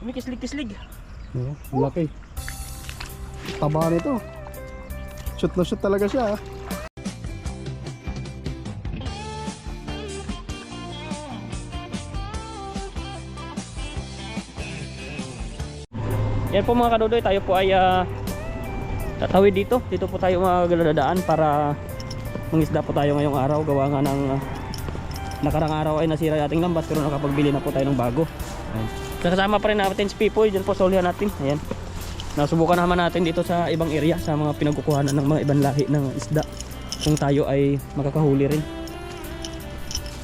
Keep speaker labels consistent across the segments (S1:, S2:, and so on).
S1: May kislig-kislig.
S2: Oo, ang laki. Taba nito. Shoot na shoot talaga siya. ah.
S1: Yan po mga kadodoy, tayo po ay ah, tatawid dito. Dito po tayo magladaan para mangisda po tayo ngayong araw. Gawa nga ng ah, nakarang araw ay nasira yung ating lambat pero nakapagbili na po tayo ng bago. Ayan. So, kasama pa rin natin si Pipoy, dyan po solihan natin. Ayan. Nasubukan naman natin dito sa ibang area sa mga pinagkukuhanan ng mga ibang lahi ng isda kung tayo ay makakahuli rin.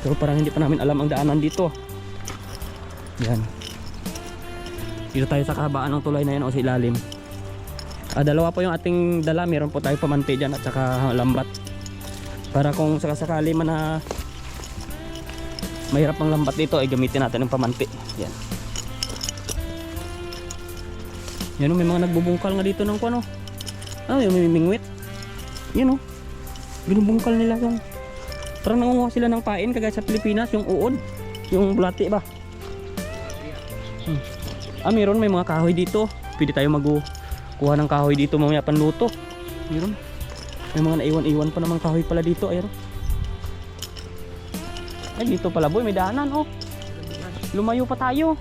S1: Pero parang hindi pa namin alam ang daanan dito. Yan. Dito tayo sa kahabaan ng tulay na yan o sa ilalim. Ah, dalawa po yung ating dala. Meron po tayo pamanti dyan at saka lambat. Para kung sakasakali man na mahirap ang lambat dito ay gamitin natin ng pamanti. Yan. Yan o, may mga nagbubungkal nga dito ng kuano. Ah, yung may mingwit. Yan o. Binubungkal nila yung Parang nangunguha sila ng pain kagaya sa Pilipinas, yung uod. Yung bulati ba? Hmm. Ah, meron may mga kahoy dito. Pwede tayo magkuha ng kahoy dito mamaya panluto. Meron. May mga naiwan-iwan pa namang kahoy pala dito. Ayun. Ay, dito pala boy, may daanan oh. Lumayo pa tayo.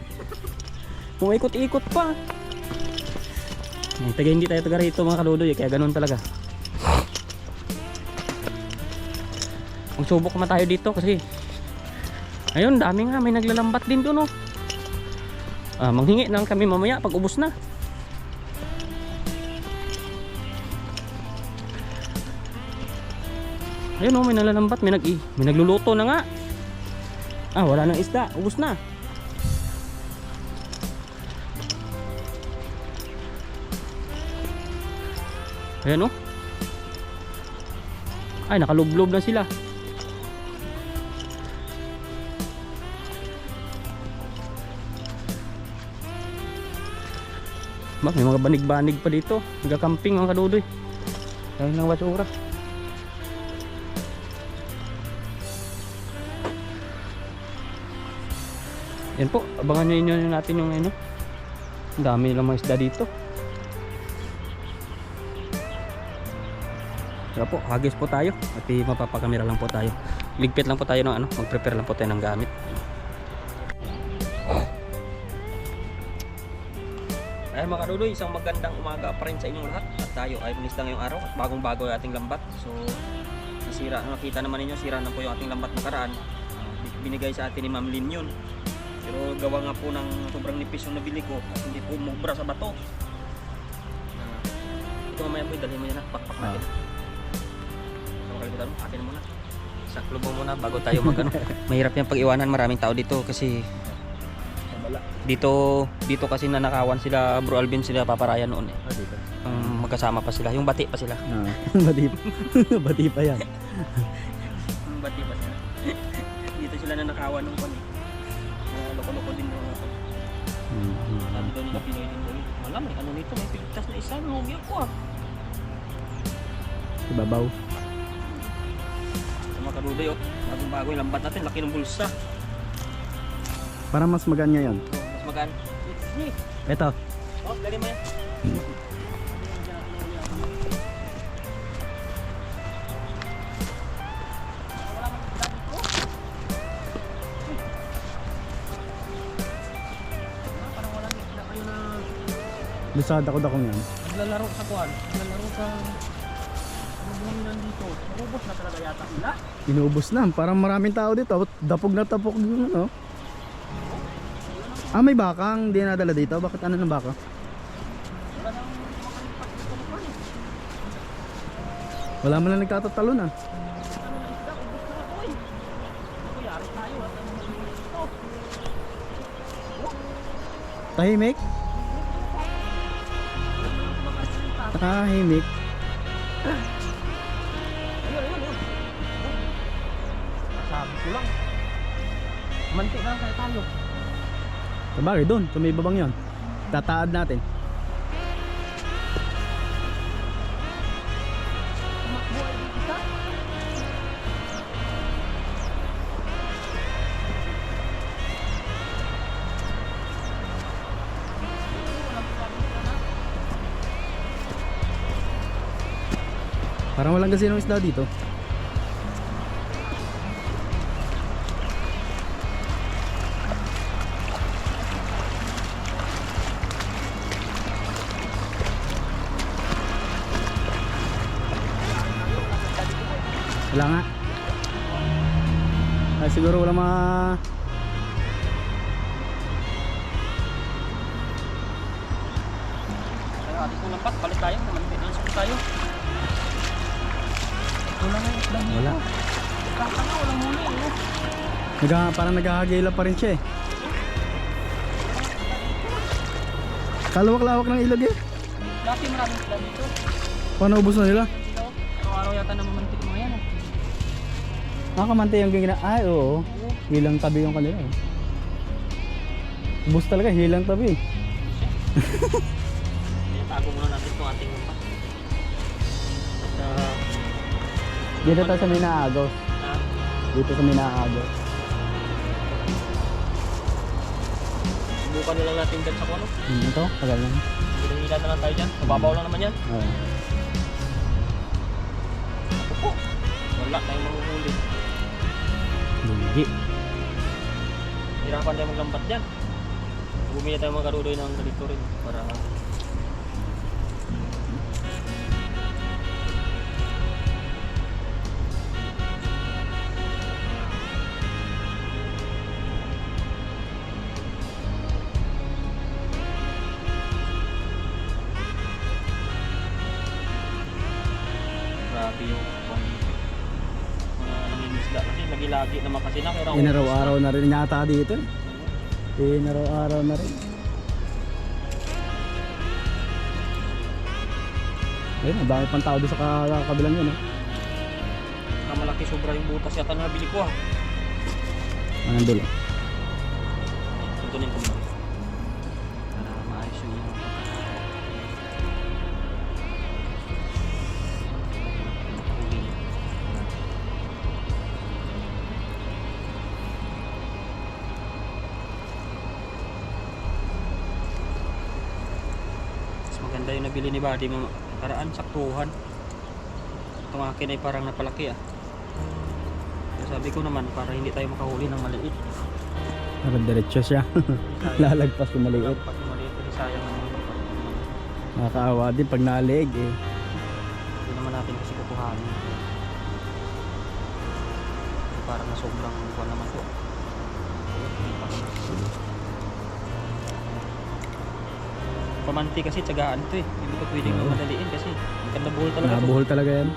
S1: Umaikot-ikot pa. Taga hindi tayo taga rito mga kaludoy, kaya ganun talaga. Magsubok naman tayo dito kasi Ayun, dami nga may naglalambat din doon oh. Ah, manghingi lang kami mamaya pag ubos na. Ayun oh, may nalalambat, may nag may nagluluto na nga. Ah, wala nang isda, ubos na. Ayan oh. Ay, nakalublob na sila. Ba, may mga banig-banig pa dito. Nagka-camping mga kadudoy. Dahil ng basura. Yan po, abangan nyo natin yung ano. Ang dami lang mga isda dito. Tara po, hagis po tayo. At mapapakamera lang po tayo. Ligpit lang po tayo ng ano, mag-prepare lang po tayo ng gamit. Ay mga kaduloy, isang magandang umaga pa rin sa inyong lahat. At tayo ay bilis lang yung araw at bagong bago yung ating lambat. So, nasira, nakita naman ninyo, sira na po yung ating lambat nakaraan. Ah, binigay sa atin ni Ma'am Lin yun. Pero gawa nga po ng sobrang nipis yung nabili ko at hindi po mubra sa bato. Ah, ito mamaya po, dalhin mo yan na, pakpak natin. Sa mo, atin muna. Saklo mo muna bago tayo mag ano. Mahirap yung pag-iwanan, maraming tao dito kasi dito dito kasi nanakawan sila Bro Alvin sila paparaya noon eh.
S2: Ah.
S1: Um, magkasama pa sila, yung bati pa sila.
S2: Ah, bati, bati pa yan.
S1: Yung bati pa sila. dito sila nanakawan nung kami. Uh, loko-loko din yung.
S2: Mhm.
S1: Sabi daw nila Pinoy din doon. Wala, may ano nito, may pigtas na isa, lugi ako ah.
S2: Ibabaw.
S1: Mga karuday oh, bagong bago yung lambat natin, laki ng bulsa.
S2: Para mas maganya yan.
S1: So, mas magaan. Ni,
S2: Ito.
S1: oh, dali mo yan.
S2: Lusada ko dakong yan.
S1: naglalaro sa kuwan, naglalaro sa buhay nandito. Ubos na talaga yata sila.
S2: Inuubos na. Parang maraming tao dito. Dapog na tapok yung ano. Ah, may bakang. Hindi nadala dito. Bakit ano ng baka?
S1: Wala eh.
S2: Man lang nagtatatalo na.
S1: Ano na Kulang. Mantik na kaya tayo.
S2: Sabagay doon, tumibabang yon. Tataad natin. Parang walang kasi ng isda dito. Wala
S1: na isda.
S2: wala.
S1: Kaka na, walang
S2: parang naghahagila pa rin siya eh. Kalawak-lawak ng ilog eh.
S1: Dati maraming isda dito.
S2: Paano ubos na nila?
S1: Araw-araw yata namamantik mga yan. eh.
S2: Nakakamante yung gina... Ay, oo. Hilang tabi yung kanila eh. Ubus talaga, hilang tabi.
S1: Kaya tago muna natin itong ating lampas.
S2: Dito tayo sa Minaagos.
S1: ah,
S2: Dito sa Minaagos.
S1: subukan na lang natin dyan sa kuno.
S2: Hmm, ito, tagal na.
S1: Hinahila na lang tayo dyan. Mababaw lang naman yan.
S2: Oo.
S1: Ako Wala tayong manguhuli.
S2: Lugi.
S1: Hirapan tayo maglambat dyan. Bumili tayo mga karudoy ng ganito rin para
S2: Inaraw-araw na rin yata dito eh. Inaraw-araw na rin. Ayun, ang dami pang tao doon sa ka- kabilang yun eh.
S1: na malaki sobra yung butas yata na nabili ko ah.
S2: Anong dulo?
S1: Ko muna. Nabili ni Buddy mga karaan saktuhan. Itong akin ay parang napalaki ah. Sabi ko naman para hindi tayo makahuli ng maliit.
S2: Nakadiretso siya. Lalagpas yung maliit.
S1: Pag maliit kasi sayang naman.
S2: Nakakaawa din pag nalig eh.
S1: Hindi naman natin kasi kukuhanin. Parang na sobrang kuha naman to. Pamanti kasi tsagaan to eh. Hindi ko pwedeng
S2: Oo.
S1: madaliin kasi ganda buhol talaga to.
S2: Nakabuhol talaga yan.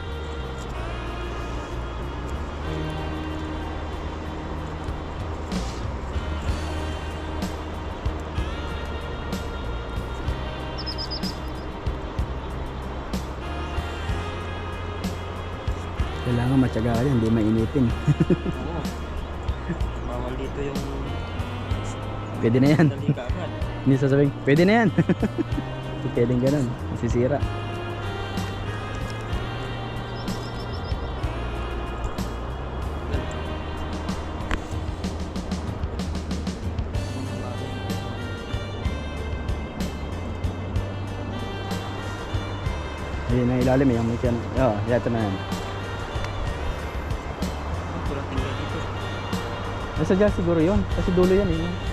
S2: Kailangan matyagaan, hindi mainitin.
S1: Oo. Bawal dito yung
S2: Pwede na yan.
S1: dali ka agad.
S2: Hindi sasabihin, pwede na yan. Hindi pwedeng ganun. Masisira. Ayun na ilalim eh, yung may yan. Oo, oh, yato na yan. Nasa dyan siguro yun. Kasi dulo yan eh.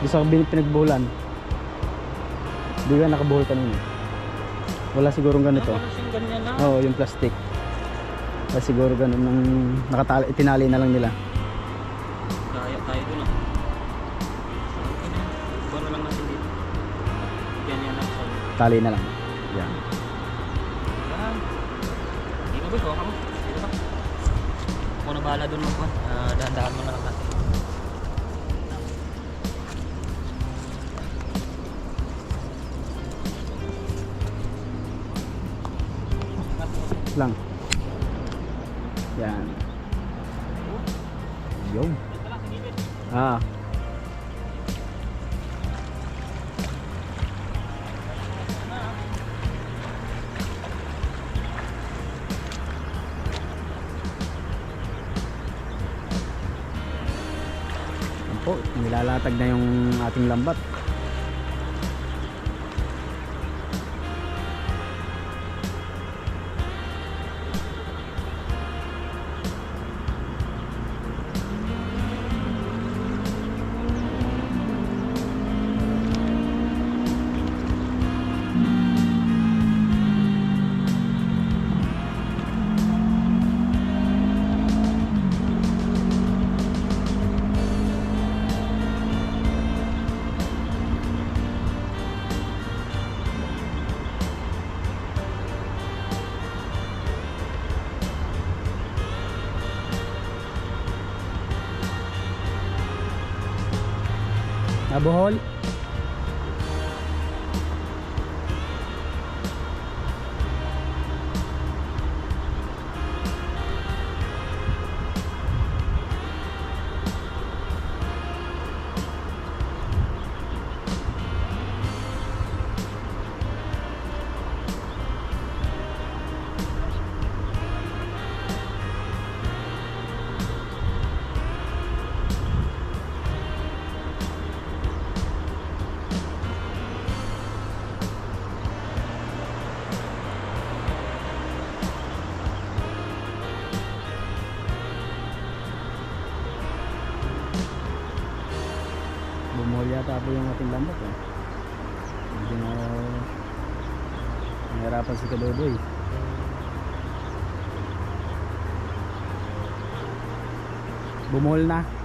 S2: Ko bin- pinagbuhulan. Di ba nakabuhol kanina? Wala sigurong ganito. Oo, yung plastic. Wala siguro ganun nung nakatali, itinali na lang nila.
S1: Kaya tayo dun ah. Na lang natin dito. Yan yan lang sa
S2: Tali na lang. Yan.
S1: Yan. Dito mo. Dito ka. Ako na bahala dun magkuhan. Uh, dahan-dahan mo na lang
S2: Lang. Yan. Yung. Ah. po, nilalatag na yung ating lambat. Nabuhol. Si Kadodoy. Bumuhol na.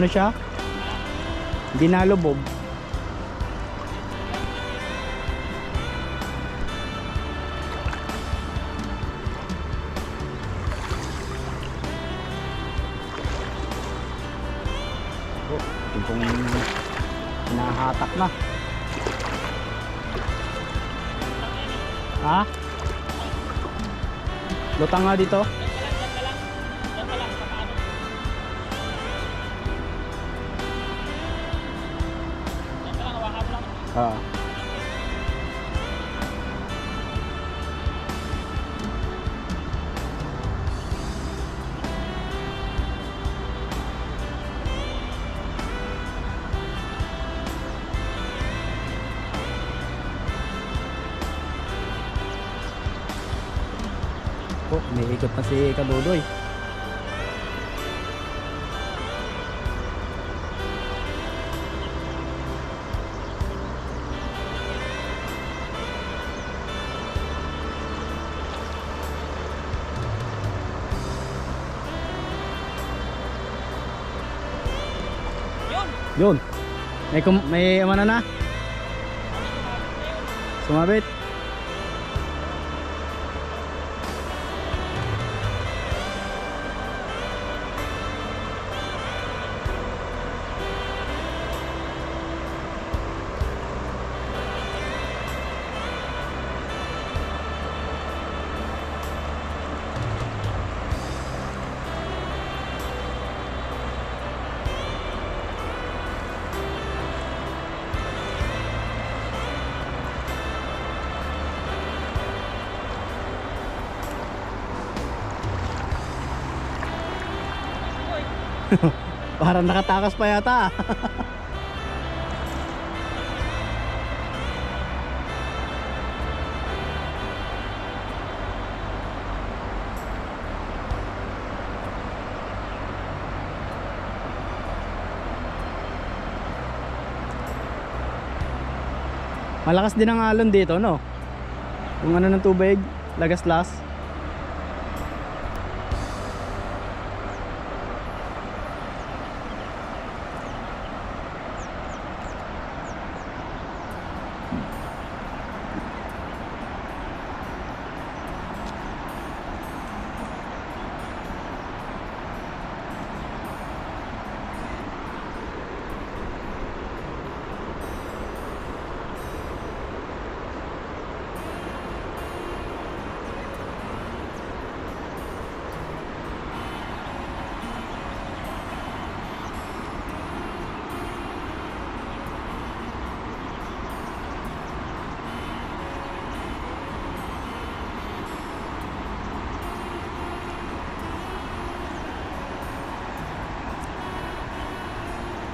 S2: Ano siya? Hindi nalubog. Oh, hinahatak na. Ha? Lutang nga dito. Ah. Oh, may ikot na si Kadudoy. Yun. May, may ano na? Sumabit. Parang nakatakas pa yata. Malakas din ang alon dito, no? Kung ano ng tubig, lagaslas.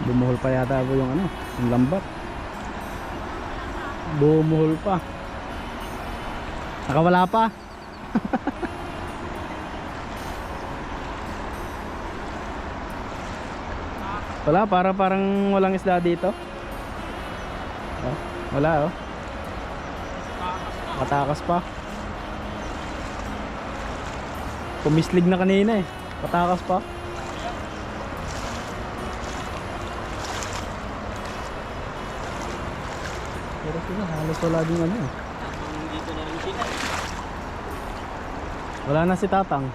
S2: Bumuhol pa yata po yung ano, yung lambat. Bumuhol pa. Nakawala pa. Wala, para parang walang isda dito. Oh, wala oh. Patakas pa. Pumislig na kanina eh. Patakas pa. Pero sila halos wala din ano eh.
S1: Dito na rin sila.
S2: Wala na si Tatang.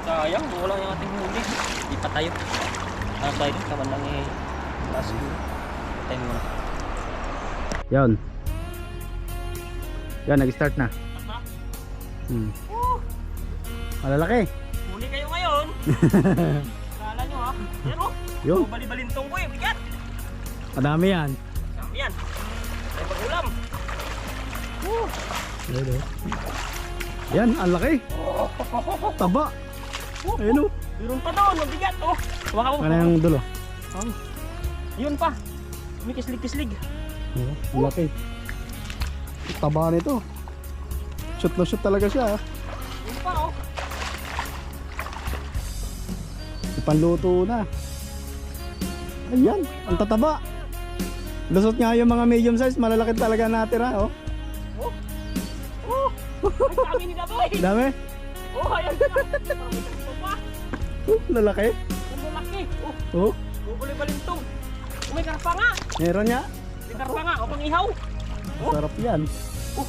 S1: Sayang, wala yung ating huli. Di pa tayo. Ano tayo dun? Kaman lang eh. Last year. Patay mo na.
S2: Yan. Yan, nag-start na. Hmm. Malalaki.
S1: Huli kayo ngayon. Pero,
S2: Yo,
S1: bali-balintong ko eh. Bigat.
S2: madami yan.
S1: Dami yan. Ay pag-ulam.
S2: Yan, ang laki. Taba. Ayun o.
S1: Meron pa doon, mabigat oh. Mo.
S2: Ano yung dulo?
S1: Yun pa. May kislig-kislig.
S2: Oo, Ang laki. Taba nito. Shoot na shoot talaga siya. ah.
S1: Yun pa oh.
S2: Ipanluto na. Ayan, ang tataba. Lusot nga yung mga medium size, malalaki talaga natira. Oh.
S1: Oh. Oh. Ang dami ni Daboy.
S2: Dami.
S1: Oh, ayan sakto pa.
S2: Oh, lalaki.
S1: Ang malaki. Oh,
S2: Oh,
S1: bubuli balintong. Oh, may karpa nga.
S2: meron niya.
S1: May karpa nga. O pang ihaw.
S2: Sarap yan.
S1: Oh.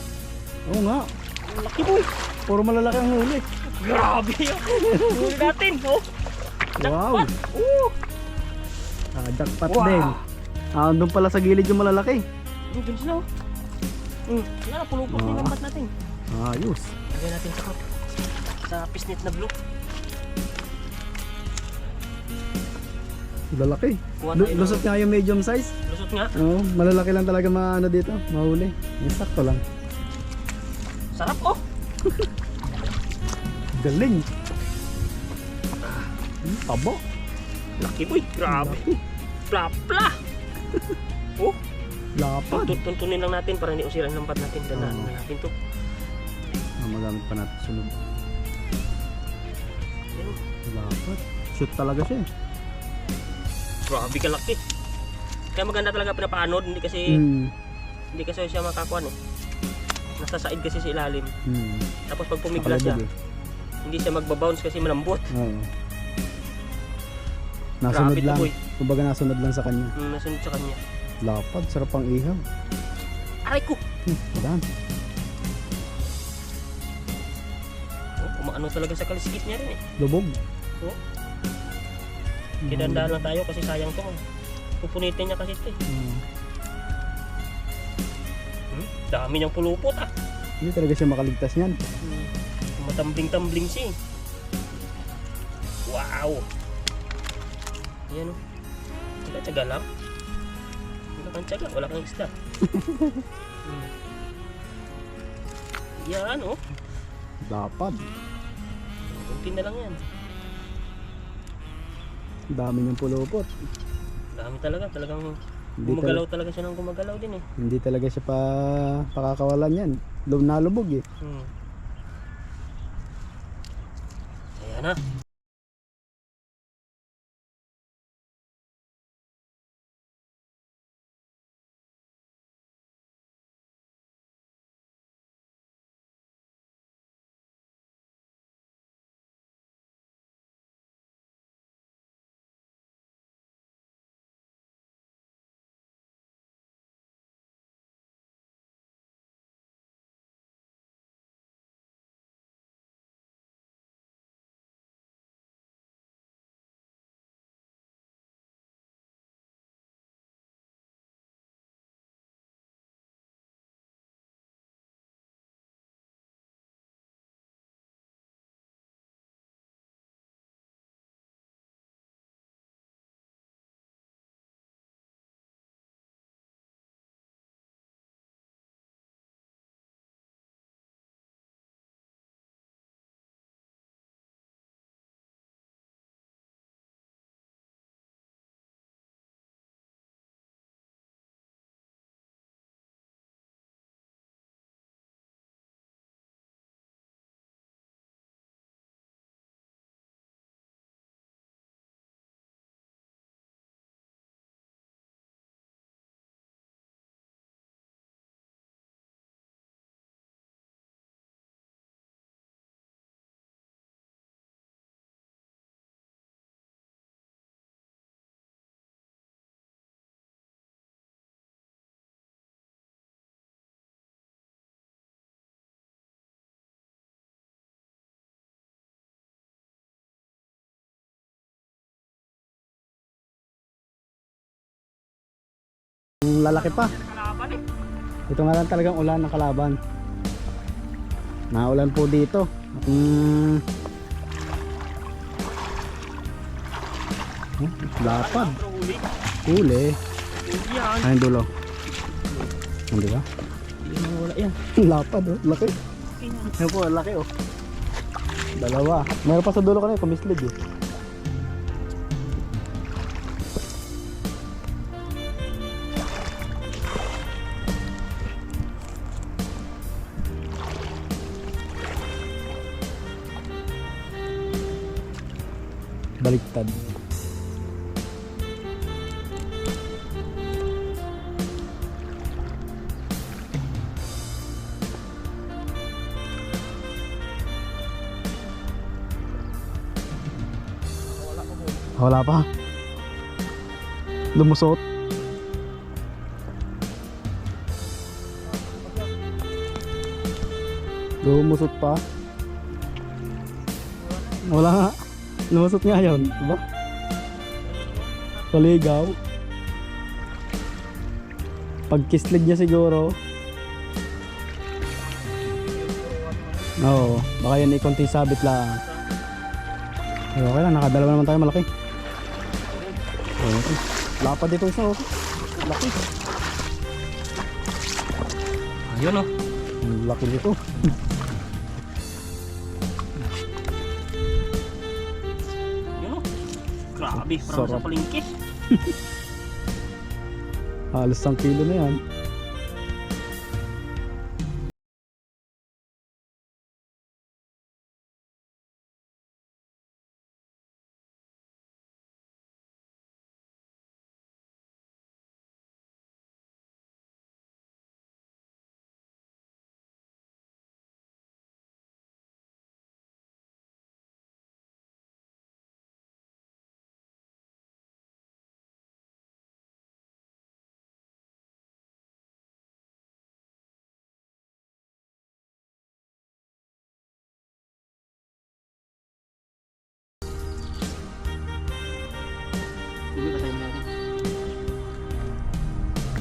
S2: Oo nga.
S1: Ang laki boy.
S2: Puro malalaki ang huli.
S1: Grabe yun. Huli natin. Oh.
S2: Wow.
S1: Oh.
S2: Ah, jackpot
S1: Wow.
S2: din. Ah, doon pala sa gilid yung malalaki.
S1: Yung dun sila oh. Hmm. Yan na, pulupot
S2: Ah.
S1: yung lambat natin.
S2: Ayos.
S1: Lagyan natin sa sa pisnit na blue.
S2: Lalaki.
S1: Kuha
S2: Lu-
S1: tayo ng-
S2: lusot nga yung medium size.
S1: Lusot nga.
S2: Oo, malalaki lang talaga maano dito, mahuli. Yung sakto lang.
S1: Sarap oh.
S2: Galing. Tabo.
S1: Laki boy. Grabe. Pla pla. oh.
S2: Lapad.
S1: Tuntun tuntunin lang natin para hindi usira ang lambat natin. Danaan
S2: Oo.
S1: na natin to.
S2: Ah, magamit pa natin sunod.
S1: Yan.
S2: Lapad. Shoot talaga siya. eh.
S1: Grabe kalaki. Kaya maganda talaga pinapaanod. Hindi kasi
S2: Hmm.
S1: hindi kasi siya makakuan eh. Nasa side kasi sa ilalim.
S2: Hmm.
S1: Tapos pag pumigla siya,
S2: Nakalabog eh.
S1: Hindi siya magbabounce kasi malambot.
S2: Oo. Nasunod
S1: Grabe to,
S2: lang.
S1: boy.
S2: Kumbaga nasunod lang sa kanya.
S1: Hmm, nasunod sa kanya.
S2: Lapad, sarap ang ihaw.
S1: Aray ko!
S2: Hmm, Ayan.
S1: Oh, umaano talaga sa kaliskis niya rin eh.
S2: Lubog.
S1: Oh. Kinandaan lang tayo kasi sayang to. Pupunitin niya kasi ito eh.
S2: Oo.
S1: Hmm? Dami niyang pulupot ah.
S2: Hindi talaga siya makaligtas niyan.
S1: Hmm. Matambling-tambling siya eh. Wow! Ayan o. Wala tiyaga lang. Wala kang tiyaga, wala kang isda. hmm. Yan o.
S2: Lapad.
S1: Kunti na lang yan.
S2: Dami niyang pulupot.
S1: Dami talaga, talagang
S2: Hindi,
S1: gumagalaw
S2: tal-
S1: talaga siya ng gumagalaw din eh.
S2: hindi talaga siya pa pakakawalan yan. Lub nalubog eh.
S1: Hmm. Ayan na.
S2: Ang lalaki pa. Ito nga lang talagang ulan ng kalaban. Naulan po dito. Mm. Oh, lapad.
S1: Yan.
S2: Ayun dulo. Hindi ba?
S1: Wala yan.
S2: lapad oh. Laki. Ayun po, laki oh. Dalawa. Meron pa sa dulo kanina, kumislig eh. Baliktad. Wala pa. Lumusot. Lumusot pa. Wala nga. Lumusot nga yun. Diba? Paligaw. Pag kislig niya siguro. Oo. Baka yan ikonti sabit lang. Ay, okay lang. Nakadalawa naman tayo malaki. Okay. Lapad dito isa oh. Laki.
S1: Ayun oh.
S2: Laki nito.
S1: Grabe, parang
S2: Sarap.
S1: sa palengke.
S2: Halos 1 kilo na yan.